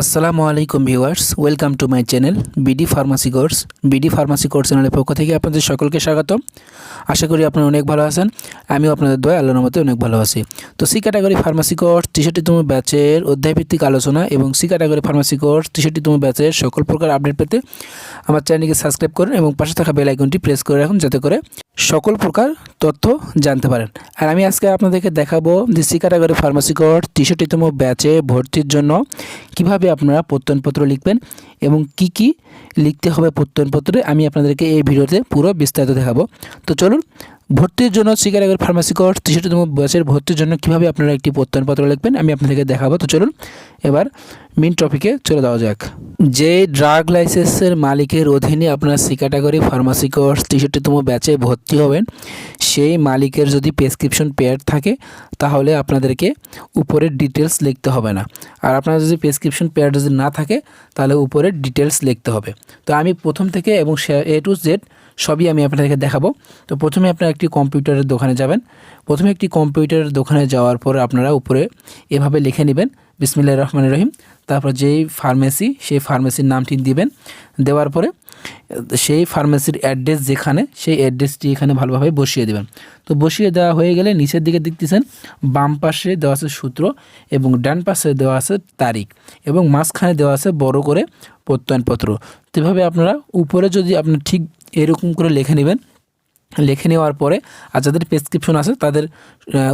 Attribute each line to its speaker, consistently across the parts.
Speaker 1: আসসালামু আলাইকুম viewers, welcome to my channel BD pharmacy course. BD pharmacy course চ্যানেলের পক্ষ থেকে আপনাদের সকলকে স্বাগত আশা করি আপনারা অনেক ভালো আছেন, আমিও আপনাদের দয়া, আল্লাহর মতে অনেক ভালো আছি। তো সি ক্যাটাগরি ফার্মাসি কোর্স, তেষট্টিতম ব্যাচের অধ্যায়ভিত্তিক আলোচনা এবং সি ক্যাটাগরি ফার্মাসি কোর্স, তেষট্টিতম ব্যাচের সকল প্রকার আপডেট পেতে আমার চ্যানেলকে সাবস্ক্রাইব করুন এবং পাশে থাকা বেল আইকনটি প্রেস করে রাখুন যাতে করে সকল প্রকার তথ্য জানতে পারেন। আর আমি আজকে আপনাদেরকে দেখাবো যে সি ক্যাটাগরি ফার্মাসি কোর্স তেষট্টিতম ব্যাচে ভর্তির জন্য কীভাবে আপনারা প্রত্যয়নপত্র লিখবেন এবং কি কি লিখতে হবে প্রত্যয়নপত্রে আমি আপনাদেরকে এই ভিডিওতে পুরো বিস্তারিত দেখাবো। তো চলুন, ভর্তির জন্য সি ক্যাটাগরি ফার্মাসি কোর্স তেষট্টিতম ব্যাচের ভর্তির জন্য কীভাবে আপনারা একটি প্রত্যয়নপত্র লিখবেন আমি আপনাদেরকে দেখাবো। তো চলুন, এবার মেন টপিকে চলে যাওয়া যাক। যে ড্রাগ লাইসেন্সের মালিকের অধীনে আপনার সি ক্যাটাগরি ফার্মাসি কোর্স তেষট্টিতম ব্যাচে ভর্তি হবেন, সেই মালিকের যদি প্রেসক্রিপশন পেয়ার থাকে, তাহলে আপনাদেরকে উপরের ডিটেলস লিখতে হবে না। আর আপনার যদি প্রেসক্রিপশন পেয়ার যদি না থাকে, তাহলে উপরের ডিটেলস লিখতে হবে। তো আমি প্রথম থেকে এবং এ টু জেড সবই আমি আপনাদেরকে দেখাবো। তো প্রথমে আপনারা একটি কম্পিউটারের দোকানে যাবেন। প্রথমে একটি কম্পিউটারের দোকানে যাওয়ার পর আপনারা উপরে এভাবে লিখে নেবেন বিসমিল্লাহ রহমান রহিম। তারপর যেই ফার্মেসি সেই ফার্মেসির নামটি দিবেন। দেওয়ার পরে, সেই ফার্মেসির অ্যাড্রেস যেখানে, সেই অ্যাড্রেসটি এখানে ভালোভাবে বসিয়ে দেবেন। তো বসিয়ে দেওয়া হয়ে গেলে নিচের দিকে দেখতেছেন, বাম পাশে দেওয়া আছে সূত্র এবং ডান পাশে দেওয়া আছে তারিখ এবং মাঝখানে দেওয়া আছে বড় করে প্রত্যয়নপত্র। তো এভাবে আপনারা উপরে যদি আপনার ঠিক এরকম করে লিখে নেবেন, লিখে নেওয়ার পরে, আর যাদের প্রেসক্রিপশন আছে তাদের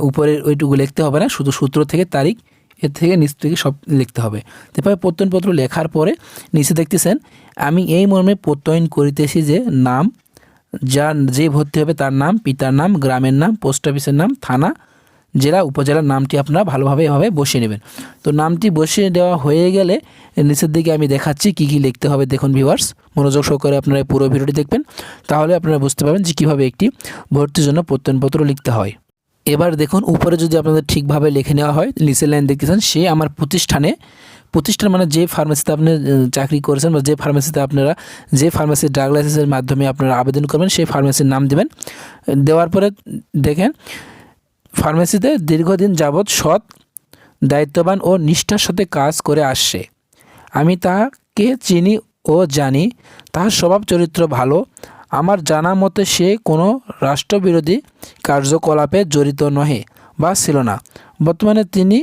Speaker 1: উপরে ওইটুকু লিখতে হবে না, শুধু সূত্র থেকে তারিখ এর থেকে নিচ থেকে সব লিখতে হবে। এভাবে প্রত্যয়নপত্র লেখার পরে নিচে দেখতেছেন, আমি এই মর্মে প্রত্যয়ন করিতেছি যে নাম, যা যে ভর্তি হবে তার নাম, পিতার নাম, গ্রামের নাম, পোস্ট অফিসের নাম, থানা, জেলা, উপজেলার নামটি আপনারা ভালোভাবে এভাবে বসিয়ে নেবেন। তো নামটি বসিয়ে দেওয়া হয়ে গেলে নিচের দিকে আমি দেখাচ্ছি কি কি লিখতে হবে। দেখুন ভিউয়ার্স, মনোযোগ সহকারে আপনারা পুরো ভিডিওটি দেখবেন, তাহলে আপনারা বুঝতে পারবেন যে কীভাবে একটি ভর্তির জন্য প্রত্যয়নপত্র লিখতে হয়। এবার দেখুন, উপরে যদি আপনাদের ঠিকভাবে লিখে নেওয়া হয়, নিচের লাইন দেখতেছেন সে আমার প্রতিষ্ঠানে, প্রতিষ্ঠান মানে যে ফার্মেসিতে আপনি চাকরি করেছেন বা যে ফার্মেসিতে আপনারা, যে ফার্মেসির ড্রাগ লাইসেন্সের মাধ্যমে আপনারা আবেদন করবেন, সেই ফার্মেসির নাম দেবেন। দেওয়ার পরে দেখেন ফার্মেসিতে দীর্ঘদিন যাবৎ সৎ, দায়িত্ববান ও নিষ্ঠার সাথে কাজ করে আসছে। আমি তাকে চিনি ও জানি তাহার স্বভাব চরিত্র ভালো আমার জানা মতে সে কোনো রাষ্ট্রবিরোধী কার্যকলাপে জড়িত নহে বা ছিল না। বর্তমানে তিনি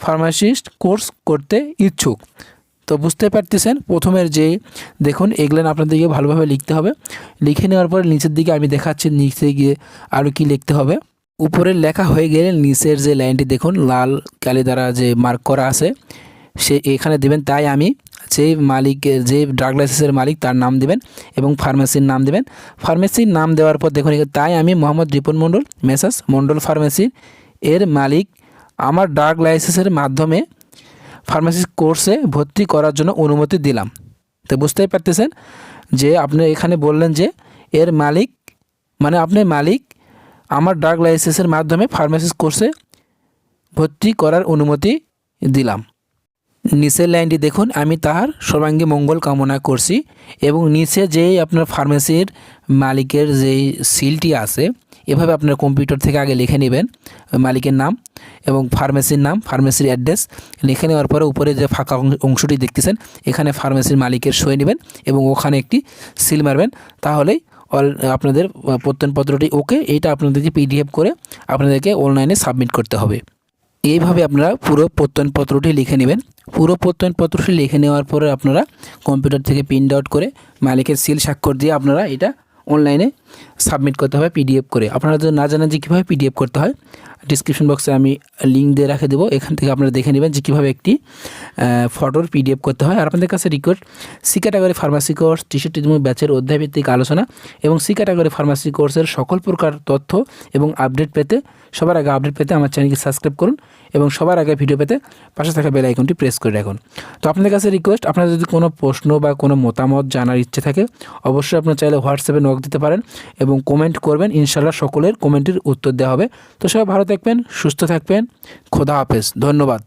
Speaker 1: ফার্মাসিস্ট কোর্স করতে ইচ্ছুক। তো বুঝতে পারতেছেন, প্রথমের যে, দেখুন এগুলেন আপনাদেরকে ভালোভাবে লিখতে হবে। লিখে নেওয়ার পরে নিচের দিকে আমি দেখাচ্ছি, নিচে গিয়ে আরও কি লিখতে হবে। উপরে লেখা হয়ে গেলে নিচের যে লাইনটি, দেখুন, লাল কালি দ্বারা যে মার্ক করা আছে, সে এখানে দেবেন, তাই আমি যে মালিকের যে ড্রাগ লাইসেন্সের মালিক তার নাম দেবেন এবং ফার্মেসির নাম দেবেন। ফার্মেসির নাম দেওয়ার পর দেখুন, তাই আমি মোহাম্মদ রিপন মণ্ডল মেসাস মণ্ডল ফার্মেসির এর মালিক, আমার ড্রাগ লাইসেন্সের মাধ্যমে ফার্মেসি কোর্সে ভর্তি করার জন্য অনুমতি দিলাম। তো বুঝতেই পারতেছেন যে আপনি এখানে বললেন যে এর মালিক মানে আপনি মালিক আমার ড্রাগ লাইসেন্সের মাধ্যমে ফার্মেসি কোর্সে ভর্তি করার অনুমতি দিলাম। নিচের লাইনটি দেখুন, আমি তাহার সর্বাঙ্গী মঙ্গল কামনা করছি এবং নিচে যেই আপনার ফার্মেসির মালিকের যেই সিলটি আছে, এভাবে আপনার কম্পিউটার থেকে আগে লিখে নেবেন, মালিকের নাম এবং ফার্মেসির নাম, ফার্মেসির অ্যাড্রেস লিখে নেওয়ার পরে উপরে যে ফাঁকা অংশটি দেখতেছেন, এখানে ফার্মেসির মালিকের সই নেবেন এবং ওখানে একটি সিল মারবেন, তাহলেই অল, আপনাদের প্রত্যয়নপত্রটি ওকে, এইটা আপনাদেরকে পিডিএফ করে আপনাদেরকে অনলাইনে সাবমিট করতে হবে। এইভাবে আপনারা পুরো প্রত্যয়নপত্রটি লিখে নেবেন। পুরো প্রত্যয়নপত্রটি লিখে নেওয়ার পরে আপনারা কম্পিউটার থেকে প্রিন্ট আউট করে মালিকের সিল স্বাক্ষর দিয়ে আপনারা এটা অনলাইনে সাবমিট করতে হবে পিডিএফ করে। আপনারা যদি না জানেন যে কীভাবে পিডিএফ করতে হয় ডিসক্রিপশন বক্সে আমি লিঙ্ক দিয়ে রেখে দেবো। এখান থেকে আপনারা দেখে নেবেন যে কীভাবে একটি ফটোর পিডিএফ করতে হয়। আর আপনাদের কাছে request C category pharmacy course টি তুমি ব্যাচের অধ্যায়ভিত্তিক আলোচনা এবং সি ক্যাটাগরি ফার্মাসি কোর্সের সকল প্রকার তথ্য এবং আপডেট পেতে, সবার আগে আপডেট পেতে আমার চ্যানেলকে সাবস্ক্রাইব করুন এবং সবার আগে ভিডিও পেতে পাশে থাকা বেল আইকনটি প্রেস করে রাখুন। তো আপনাদের কাছে রিকোয়েস্ট আপনার যদি কোনো প্রশ্ন বা কোনো মতামত জানার ইচ্ছে থাকে, অবশ্যই আপনার চাইলে হোয়াটসঅ্যাপে নক দিতে পারেন এবং কমেন্ট করবেন ইনশাল্লাহ সকলের কমেন্টের উত্তর দেওয়া হবে। তো সবাই ভালো থাকবেন, সুস্থ থাকবেন। খোদা হাফেজ। ধন্যবাদ।